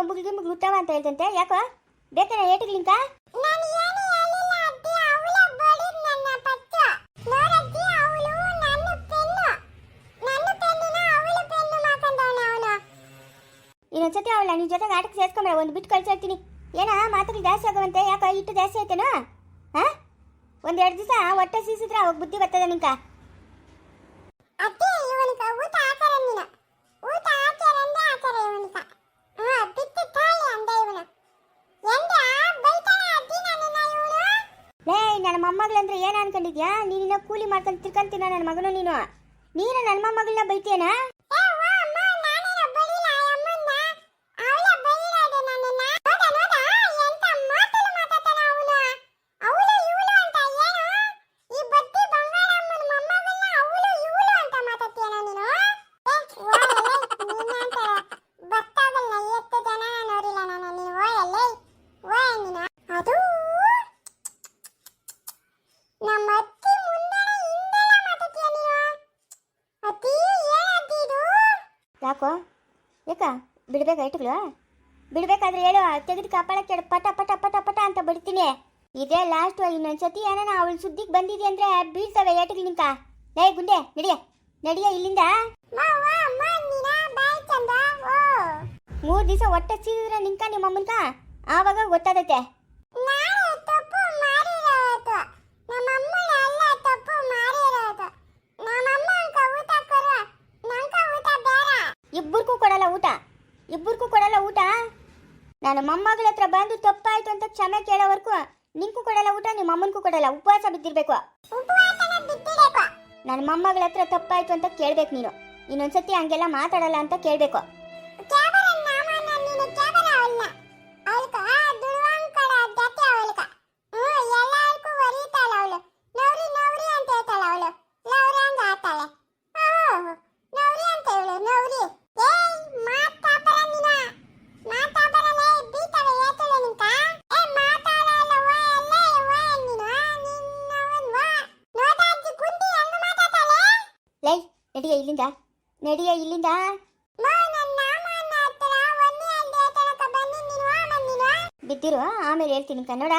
ಕೊಂಬುಗೆ ಗಿಂಬುಗೆ ಅಂತ ಅಂತ ಹೇಳ್ದಂತೆ ಯಾಕೋ ಬೇಕೇನ ಅವಳ ನನ್ನ ನನ್ನ ನನ್ನ ಅವನು. ಇನ್ನೊಂದ್ಸತಿ ಅವಳ ನಿನ್ ಜೊತೆಗೆ ಆಟಕ್ಕೆ ಸೇರ್ಸ್ಕೊಂಬೇಡ ಒಂದು ಬಿಟ್ಟು ಕಳ್ಸಿರ್ತೀನಿ ಏನ ಮಾತುಗಳು ಜಾಸ್ತಿ ಆಗುವಂತೆ ಯಾಕ ಇಟ್ಟು ಜಾಸ್ತಿ ಆಯ್ತೇನೋ ಹಾ ಒಂದೆರಡು ದಿವಸ ಹೊಟ್ಟೆ ಸೀಸಿದ್ರೆ ಅವಾಗ ಬುದ್ಧಿ ಬರ್ತದ ನಿಂಕ ಊಟ ಹಾಕರ ನೀನು ಊಟ ಹಾಕ್ಯಾರಂದ ಹಾಕರ ಇವನಿಕ ಹಾ ಬಿತ್ತು ತಾಳಿ ಅಂದ ಇವನು ಎಂದ ಬೈತಾನ ಅಜ್ಜಿ ನನ್ನ ಇವನು ಲೇ ನನ್ನ ಮೊಮ್ಮಗಳಂದ್ರೆ ಏನ ಅನ್ಕೊಂಡಿದ್ಯಾ? ನೀನಿನ್ನ ಕೂಲಿ ಮಾಡ್ಕೊಂಡು ತಿರ್ಕಂತೀನ ನನ್ನ ಮಗನು ನೀನು. ನೀನು ನನ್ನ ಮೊಮ್ಮಗಳನ್ನ ಬೈತೀಯನ ಏ ವಾ ಅಮ್ಮ ನಾನೇನ ಬಡಿಲ ಅಮ್ಮನ್ನ ಅವಳ ಬೈಲ ಅದು ನನ್ನನ್ನ ನೋಡ ನೋಡ ಎಂತ ಮಾತಲು ಮಾತಾಡ್ತಾನ ಅವನು ಅವಳು ಇವಳು ಅಂತ ಏನು ಈ ಬತ್ತಿ ಬಂಗಾರಮ್ಮನ ಮೊಮ್ಮಗಳನ್ನ ಅವಳು ಇವಳು ಅಂತ ಮಾತಾಡ್ತೀಯನ ನೀನು ಏ ಓಯಲೆ ನೀನಂತ ಬತ್ತಾಗಲ್ಲ ಎಷ್ಟು ಜನ ನೋಡಿಲ್ಲ ನಾನು ನೀನು ಓಯಲೆ ಓಯ ನೀನು ಅದು ನಮ್ಮ ಅತ್ತಿ ಮುಂದೆನೆ ಹಿಂದೆಲ್ಲ ಮಾತಾಡ್ತೀಯ ನೀನು ಅತ್ತಿ ಏನತ್ತಿ ಇದು ಯಾಕೋ ಯಾಕ? ಬಿಡ್ಬೇಕಾ ಇಟ್ಟುಗಳು ಬಿಡ್ಬೇಕಾದ್ರೆ ಹೇಳು ತೆಗೆದು ಕಾಪಾಡಕ್ಕೆ ಪಟ ಪಟ ಪಟ ಪಟ ಅಂತ ಬಿಡ್ತೀನಿ. ಇದೇ ಲಾಸ್ಟ್ ಇನ್ನೊಂದ್ಸತಿ ಏನಾನ ಅವಳು ಸುದ್ದಿಗೆ ಬಂದಿದೆ ಅಂದ್ರೆ ಬೀಳ್ತವೆ ಏಟಿಗೆ ನಿಂತ. ಲೇ ಗುಂಡೆ, ನಡಿಯ. ನಡಿಯ ಇಲ್ಲಿಂದ. ಮೂರು ದಿವಸ ಹೊಟ್ಟೆ ಸೀದಿದ್ರೆ ನಿಂಕ ನಿಮ್ಮ ಅಮ್ಮನ್ಕ? ಆವಾಗ ಗೊತ್ತಾದೈತೆ ನಾನು ತಪ್ಪು ಮಾಡಿರೋದು ನಮ್ಮಮ್ಮ ಎಲ್ಲ ತಪ್ಪು ಮಾಡಿರೋದು ನಮ್ಮಮ್ಮ ಅಂಕ ಊಟ ಕೊಡು ನಂಕ ಊಟ ಬೇಡ ಇಬ್ಬರಿಗೂ ಕೊಡಲ್ಲ ಊಟ ಇಬ್ಬರಿಗೂ ಕೊಡಲ್ಲ ಊಟ? ನಾನು ಮೊಮ್ಮಗಳ ಹತ್ರ ಬಂದು ತಪ್ಪಾಯ್ತು ಅಂತ ಕ್ಷಮೆ ಕೇಳೋವರೆಗೂ ನಿಂಗೂ ಕೊಡಲ್ಲ ಊಟ ನಿಮ್ಮ ಅಮ್ಮನಿಗೂ ಕೊಡಲ್ಲ. ಉಪವಾಸ ಬಿದ್ದಿರ್ಬೇಕು. ನನ್ನ ಮೊಮ್ಮಗಳ ಹತ್ರ ತಪ್ಪಾಯ್ತು ಅಂತ ಕೇಳ್ಬೇಕು ನೀನು. ಇನ್ನೊಂದ್ಸತಿ ಹಂಗೆಲ್ಲ ಮಾತಾಡಲ್ಲ ಅಂತ ಕೇಳ್ಬೇಕು. ಇಲ್ಲಿಂದ? ನಡಿಯ ಇಲ್ಲಿಂದ? ಬಿದ್ದಿರು? ಆಮೇಲೆ ಹೇಳ್ತೀನಿ ಕನ್ನಡ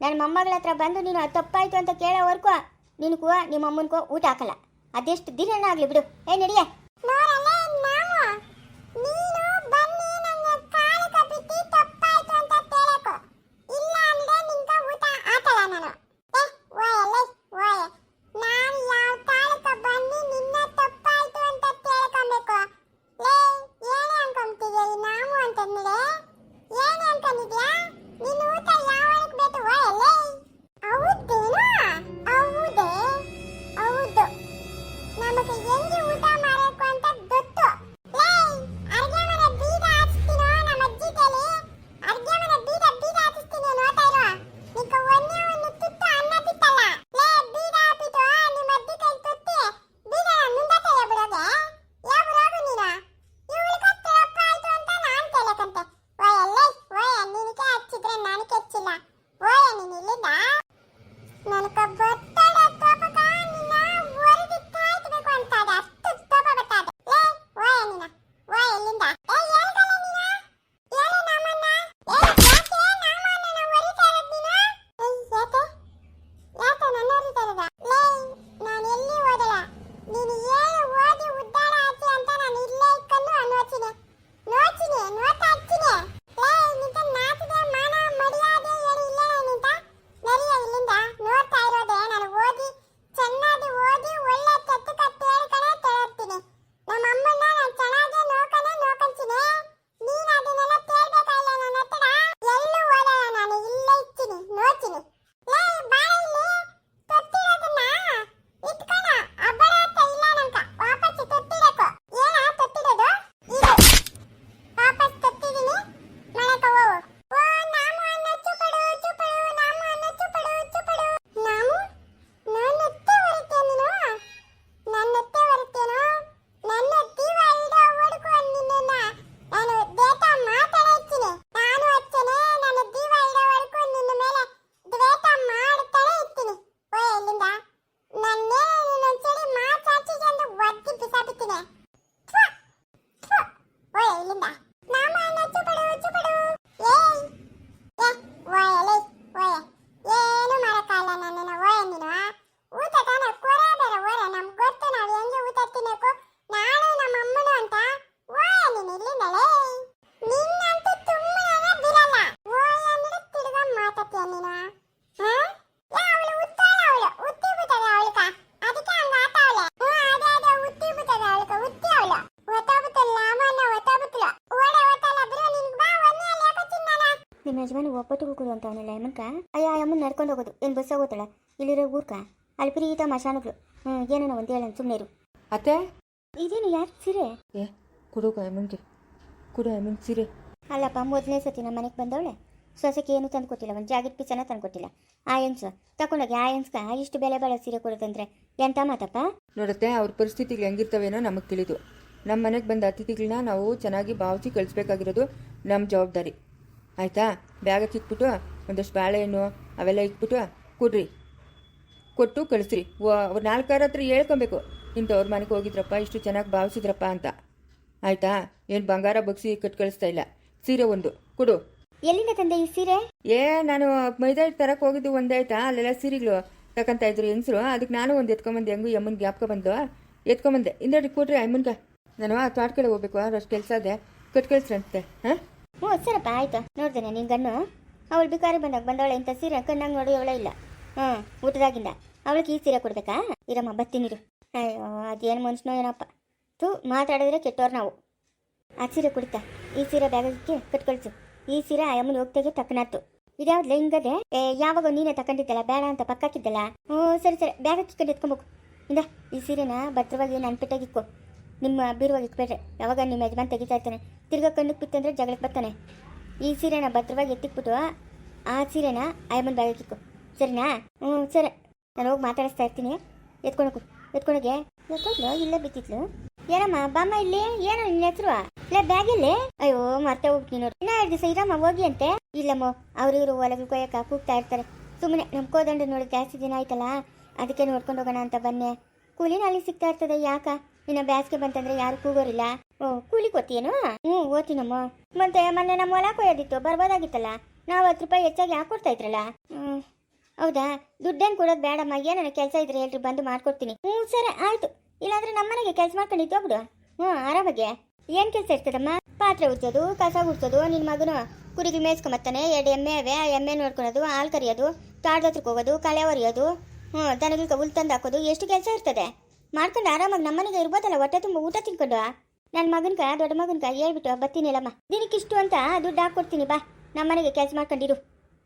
ನನ್ನ ಮೊಮ್ಮಗಳ ಹತ್ರ ಬಂದು ನೀನು ಅದು ತಪ್ಪಾಯ್ತು ಅಂತ ಕೇಳೋವರೆಗೂ ನಿನಗೂ ನಿಮ್ಮ ಅಮ್ಮನಿಗೂ ಊಟ ಹಾಕಲ್ಲ. ಅದೆಷ್ಟು ದಿನ ಆಗಲಿ ಬಿಡು. ಏ ನಡಿಯ? ಒಬ್ಬಟ್ಟು ಕೊಡು ಅಂತ ಅವನಲ್ಲ ಯಮನ್ಕ? ಅಯ್ಯ ನಡ್ಕೊಂಡು ಹೋಗೋದು. ಏನು ಬಸ್ ಹೋಗೋತಳ ಇಲ್ಲಿರೋ ಊರ್ಕ? ಅಲ್ಲಿ ಪ್ರೀತ ಮಶಾನುಗಳು ಹ್ಞೂ ಏನೋ ಒಂದು ಹೇಳ ಸುಮ್ಮನೆ ಇರು. ಅತ್ತೆ? ಇದೇನು ಯಾರು ಸೀರೆ? ಏ ಕೊಡೋಕ ಯಮನ್ಗೆ. ಕೊಡು ಯಮನ್ ಸೀರೆ. ಅಲ್ಲಪ್ಪ ಮೊದಲನೇ ಸತಿ ನಮ್ಮ ಮನೆಗೆ ಬಂದವಳೆ? ಸೊಸೆಗೆ ಏನು ತಂದು ಕೊಟ್ಟಿಲ್ಲ ಒಂದು ಜಾಕೆಟ್ ಪೀಸನ ತಂದು ಕೊಟ್ಟಿಲ್ಲ. ಆಯನ್ಸ್ ತಕೊಂಡೋಗಿ ತಗೊಂಡೋಗಿ ಆ ಎನ್ಸ್ಕ ಇಷ್ಟು ಬೆಲೆ ಬಾಳೋ ಸೀರೆ ಕೊಡೋದಂದ್ರೆ ಎಂತ ಮಾತಪ್ಪ? ನೋಡುತ್ತೆ ಅವ್ರ ಪರಿಸ್ಥಿತಿಗಳು ಹೆಂಗಿರ್ತವೇನೋ ನಮಗೆ ತಿಳಿದು. ನಮ್ಮ ಮನೆಗೆ ಬಂದ ಅತಿಥಿಗಳನ್ನ ನಾವು ಚೆನ್ನಾಗಿ ಭಾವಿಸಿ ಕಳಿಸ್ಬೇಕಾಗಿರೋದು ನಮ್ಮ ಜವಾಬ್ದಾರಿ. ಆಯಿತಾ? ಬ್ಯಾಗಕ್ಕೆ ಇಟ್ಬಿಟ್ಟು ಒಂದಷ್ಟು ಬಾಳೆಹಣ್ಣು ಅವೆಲ್ಲ ಇಟ್ಬಿಟ್ಟು ಕೊಡ್ರಿ. ಕೊಟ್ಟು ಕಳಿಸ್ರಿ. ಅವ್ರು ನಾಲ್ಕಾರ ಹತ್ರ ಹೇಳ್ಕೊಬೇಕು. ಇಂಥವ್ರ ಮನೆಗೆ ಹೋಗಿದ್ರಪ್ಪ ಇಷ್ಟು ಚೆನ್ನಾಗಿ ಭಾವಿಸಿದ್ರಪ್ಪ ಅಂತ. ಆಯಿತಾ? ಏನು ಬಂಗಾರ ಬಗ್ಸಿ ಕಟ್ ಕಳಿಸ್ತಾ ಇಲ್ಲ. ಸೀರೆ ಒಂದು. ಕೊಡು. ಎಲ್ಲಿಂದ ತಂದೆ ಈ ಸೀರೆ? ಏ ನಾನು ಮೈದಾ ತರಕ್ಕೆ ಹೋಗಿದ್ದು ಒಂದೇ ಆಯ್ತಾ? ಅಲ್ಲೆಲ್ಲ ಸೀರೆಗಳು ತಕ್ಕಂತ ಇದ್ರು ಹೆಂಗಸರು? ಅದಕ್ಕೆ ನಾನು ಒಂದು ಎತ್ಕೊಂಬಂದೆ. ಹೆಂಗು ಯಮ್ಮನ ಜ್ಞಾಪಕ ಬಂದು ಎತ್ಕೊಂಬಂದೆ. ಹಿಂದೆ ಕೊಡ್ರಿ ಅಮ್ಮನ್ಗೆ. ನಾನು ಆ ತೋಟಕಡೆ ಹೋಗ್ಬೇಕು ಅಷ್ಟು ಕೆಲಸ ಅದೇ ಕಟ್ ಕಳಿಸ್ರಂತೆ. ಹಾಂ? ಹ್ಞೂ ಸರಪ್ಪ, ಆಯ್ತು. ನೋಡ್ದೇನೆ ನಿನ್ ಗಣ್ಣು ಅವಳು ಬಿಕಾರಿ ಬಂದಾಗ ಬಂದವಳೆ, ಇಂಥ ಸೀರೆ ಕಣ್ಣಾಗ ನೋಡಿ ಅವಳೇ ಇಲ್ಲ. ಹ್ಞೂ, ಊಟದಾಗಿಂದ. ಅವಳಿಗೆ ಈ ಸೀರೆ ಕೊಡ್ಬೇಕಾ? ಇರಮ್ಮ ಬತ್ತೀನಿರು ಅಯ್ಯೋ, ಅದೇನು ಮನುಷ್ಯನೋ ಏನಪ್ಪ ತೂ ಮಾತಾಡಿದ್ರೆ ಕೆಟ್ಟವ್ರು ನಾವು. ಆ ಸೀರೆ ಕುಡಿತಾ, ಈ ಸೀರೆ ಬ್ಯಾಗಕ್ಕೆ ಕಟ್ಕೊಳ್ಸು. ಈ ಸೀರೆ ಆ ಅಮ್ಮನ ಹೋಗ್ತಾಗೆ ತಕ್ಕನಾತು ಇದ್ಯಾವ್ದು ಹಿಂಗದೆ ಏ, ಯಾವಾಗ ನೀನೇ ತಕೊಂಡಿದ್ದಲ್ಲ ಬೇಡ ಅಂತ ಪಕ್ಕಾಕಿದ್ದಲ್ಲ ಹ್ಞೂ, ಸರಿ ಸರಿ, ಬ್ಯಾಗಕ್ಕೆ ಹಾಕಿಕೊಂಡು ಎತ್ಕೊಬೇಕು. ಇಂದ, ಈ ಸೀರೆನ ಭದ್ರವಾಗಿ ನನ್ನ ಪೆಟ್ಟಾಗಿಕ್ಕು ನಿಮ್ಮ ಬೀರುವಾಗಿ ಇಕ್ಬೇಡ್ರೆ. ಯಾವಾಗ ನಿಮ್ಮ ಯಜಮಾನ್ ತೆಗಿತಾ ಇರ್ತಾನೆ. ತಿರ್ಗಾ ಕಣ್ಣಿಗೆ ಬಿತ್ತಂದ್ರೆ ಜಗಳಕ್ಕೆ ಬರ್ತಾನೆ. ಈ ಸೀರೆನ ಭದ್ರವಾಗಿ ಎತ್ತಿಕ್ಬಿಟ್ಟು ಆ ಸೀರೆನ ಐಮನ್ ಬ್ಯಾಗ್ ಸರಿನಾ? ಹ್ಞೂ ಸರಿ. ನಾನು ಹೋಗಿ ಮಾತಾಡಿಸ್ತಾ ಇರ್ತೀನಿ. ಎತ್ಕೊಳಕು ಎತ್ಕೊಳಗೆ ಎತ್ಕೊಂಡ್ಲು ಇಲ್ಲೇ ಬಿತ್ತಿದ್ಲು ಏನಮ್ಮ ಬಾಮ್ಮ ಇಲ್ಲಿ? ಏನೋ ನಿನ್ನ ಹೆಸರು? ಇಲ್ಲ, ಬ್ಯಾಗ್ ಇಲ್ಲಿ ಅಯ್ಯೋ ಮತ್ತೆ ಹೋಗ್ತೀನಿ ನೋಡಿ ಇನ್ನ ಎರಡು ದಿವಸ ಇರಮ್ಮ, ಹೋಗಿ ಅಂತೆ. ಇಲ್ಲಮ್ಮ, ಅವ್ರು ಇವರು ಹೊಲಗಳು ಕೊಯ್ಯಕ್ಕ ಕೂಗ್ತಾ ಇರ್ತಾರೆ. ಸುಮ್ಮನೆ ನಮ್ಮ ನೋಡಿ ಜಾಸ್ತಿ ದಿನ ಆಯ್ತಲ್ಲ? ಅದಕ್ಕೆ ನೋಡ್ಕೊಂಡು ಹೋಗೋಣ ಅಂತ ಬನ್ನೆ. ಕೂಲಿನ ಅಲ್ಲಿ ಸಿಗ್ತಾ ಇರ್ತದೆ ಯಾಕ? ಇನ್ನ ಬ್ಯಾಸ್ಗೆ ಬಂತಂದ್ರೆ ಯಾರು ಕೂಗೋರಿಲ್ಲ? ಓ, ಕೂಲಿ ಕೊಡ್ತೀಯೇನು ಹ್ಞೂ ಓತಿನಮ್ಮ ಮತ್ತೆ ಮೊನ್ನೆ ನಮ್ಮ ಹೊಲ ಕೊಯ್ಯೋದಿತ್ತು, ಬರ್ಬೋದಾಗಿತ್ತಲ್ಲ? ನಾವು ಹತ್ತು ರೂಪಾಯಿ ಹೆಚ್ಚಾಗಿ ಯಾಕೆ ಕೊಡ್ತಾ ಇದ್ರಲ್ಲ? ಹೌದಾ? ದುಡ್ಡೇನು ಕೊಡೋದು ಬೇಡಮ್ಮ ಏನಾರ ಕೆಲಸ ಇದ್ರೆ ಹೇಳ್ರಿ ಬಂದು ಮಾಡ್ಕೊಡ್ತೀನಿ. ಹ್ಞೂ, ಸರಿ, ಆಯ್ತು. ಇಲ್ಲಾಂದ್ರೆ ನಮ್ಮನೆಗೆ ಕೆಲಸ ಮಾಡ್ಕೊಂಡಿತ್ತು ಹೋಗ್ಬಿಡು. ಹ್ಞೂ, ಆರಾಮಾಗೆ. ಏನು ಕೆಲಸ ಇರ್ತದಮ್ಮ? ಪಾತ್ರೆ ಉಜ್ಜೋದು, ಕಸ ಗುಡ್ಸೋದು ನಿನ್ನ ಮಗನು ಕುರಿಗಳು ಮೇಯ್ಸ್ಕೊಂಬತ್ತಾನೆ, ಎರಡು ಎಮ್ಮೆ ಅವೆ, ಆ ಎಮ್ಮೆ ನೋಡ್ಕೊಳೋದು, ಹಾಲು ಕರಿಯೋದು, ತಾಡ್ದತ್ರಕ್ಕೆ ಹೋಗೋದು, ಕಳೆ ಒರೆಯೋದು. ಹ್ಞೂ, ದನಗಳಿಗೆ ಹುಲ್ ತಂದು ಹಾಕೋದು, ಎಷ್ಟು ಕೆಲಸ ಇರ್ತದೆ? ಮಾಡ್ಕೊಂಡು ಆರಾಮಾಗಿ ನಮ್ಮನೆಗೆ ಇರ್ಬೋದಲ್ಲ, ಹೊಟ್ಟೆ ತುಂಬ ಊಟ ತಿನ್ಕೊಂಡು? ನನ್ನ ಮಗನ್ಕ ದೊಡ್ಡ ಮಗನ್ಕ ಹೇಳ್ಬಿಟ್ಟು ಬರ್ತೀನಿಲ್ಲಮ್ಮ ದಿನಕ್ಕಿಷ್ಟು ಅಂತ ದುಡ್ಡು ಹಾಕ್ಕೊಡ್ತೀನಿ ಬಾ. ನಮ್ಮನೆಗೆ ಕೆಲಸ ಮಾಡ್ಕೊಂಡಿರು.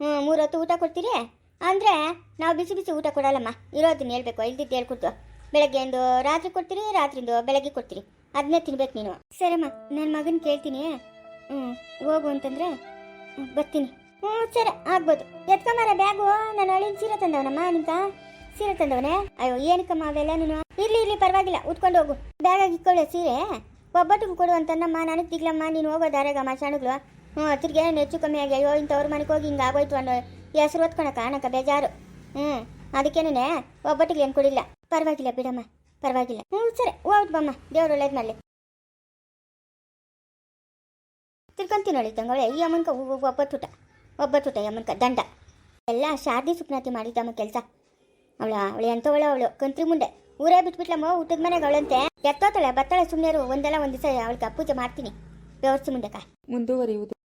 ಹ್ಞೂ ಮೂರು ಹೊತ್ತು ಊಟ ಕೊಡ್ತೀರಿ? ಅಂದರೆ ನಾವು ಬಿಸಿ ಬಿಸಿ ಊಟ ಕೊಡಲ್ಲಮ್ಮ. ಇರೋದನ್ನ ಹೇಳ್ಬೇಕು, ಇಲ್ದಿದ್ದು ಹೇಳ್ಕೊಡ್ತು. ಬೆಳಗ್ಗೆಂದು ರಾತ್ರಿ ಕೊಡ್ತೀರಿ, ರಾತ್ರಿಂದು ಬೆಳಗ್ಗೆ ಕೊಡ್ತೀರಿ. ಅದನ್ನೇ ತಿನ್ಬೇಕು ನೀನು. ಸರಿಮ್ಮ ನನ್ನ ಮಗನ ಕೇಳ್ತೀನಿ. ಹ್ಞೂ ಹೋಗು ಅಂತಂದರೆ ಬರ್ತೀನಿ. ಹ್ಞೂ ಸರಿ, ಆಗ್ಬೋದು. ಎತ್ಕೊಂಬಾರ ಬ್ಯಾಗು? ನಾನು ಅಳಿನ ಸೀರೆ ತಂದವನಮ್ಮ ನಿಂತ? ಸೀರೆ ತಂದವನೇ ಅಯ್ಯೋ ಏನಕ್ಕಮ್ಮ ಅವೆಲ್ಲ ನೀನು ಇರ್ಲಿ ಇರ್ಲಿ ಪರವಾಗಿಲ್ಲ ಉತ್ಕೊಂಡು ಹೋಗು ಬ್ಯಾಗಾಗಿ ಇಕ್ಕೊಳ್ಳೆ ಸೀರೆ ಒಬ್ಬಟ್ಟಿಗೆ ಕೊಡು ಅಂತನಮ್ಮ ನನಗೆ ತಿಗ್ಲಮ್ಮ ನೀನು ಹೋಗೋ ದಾರಾಗ ಮಸಾಣಗಳು ಹ್ಞೂ ತಿರ್ಗಿ ಹೆಚ್ಚು ಕಮ್ಮಿ ಆಗಿ ಅಯ್ಯೋ ಇಂಥವ್ರ ಮನೆಗೆ ಹೋಗಿ ಹಿಂಗೆ ಆಗೋಯ್ತು ಅನ್ನೋ ಹೆಸರು ಓದ್ಕೊಳಕ ಅಣಕ ಬೇಜಾರು ಹ್ಞೂ ಅದಕ್ಕೇನೆ ಒಬ್ಬಟ್ಟಿಗೆ ಏನು ಕೊಡಿಲ್ಲ ಪರವಾಗಿಲ್ಲ ಬಿಡಮ್ಮ ಪರವಾಗಿಲ್ಲ ಹ್ಞೂ ಸರಿ ಹೋಗ್ಬಿಟ್ಟು ಬಮ್ಮ ದೇವ್ರು ಒಳ್ಳೇದು ಮಾಡಲಿ ತಿರ್ಕೊಂತೀನಿ ನೋಡಿ ತಂಗೊಳೆ ಈ ಅಮ್ಮನ್ಕ ಒಬ್ಬಟ್ಟುಟ ಈ ಅಮ್ಮನ್ಕ ದಂಡ ಎಲ್ಲ ಶಾದಿ ಸುಪ್ನಾತಿ ಮಾಡಿದ್ದಮ್ಮ ಕೆಲಸ ಅವಳ, ಅವಳು ಎಂಥವಳು ಅವಳು, ಕಂತ್ರಿ ಮುಂದೆ. ಊರೇ ಬಿಟ್ಬಿಟ್ಲಮ್ಮ, ಊಟದ ಮನೆಗೆ ಅವಳಂತೆ. ಎತ್ತೋತಾಳೆ ಬತ್ತಾಳೆ ಸುಮ್ಮನೆ ಒಂದಲ್ಲ ಒಂದ್ ದಿವಸ ಅವಳಿಗೆ ಪೂಜೆ ಮಾಡ್ತೀನಿ. ವ್ಯವಸ್ಥೆ ಮುಂದಕ್ಕ ಮುಂದುವರಿಯುವುದು.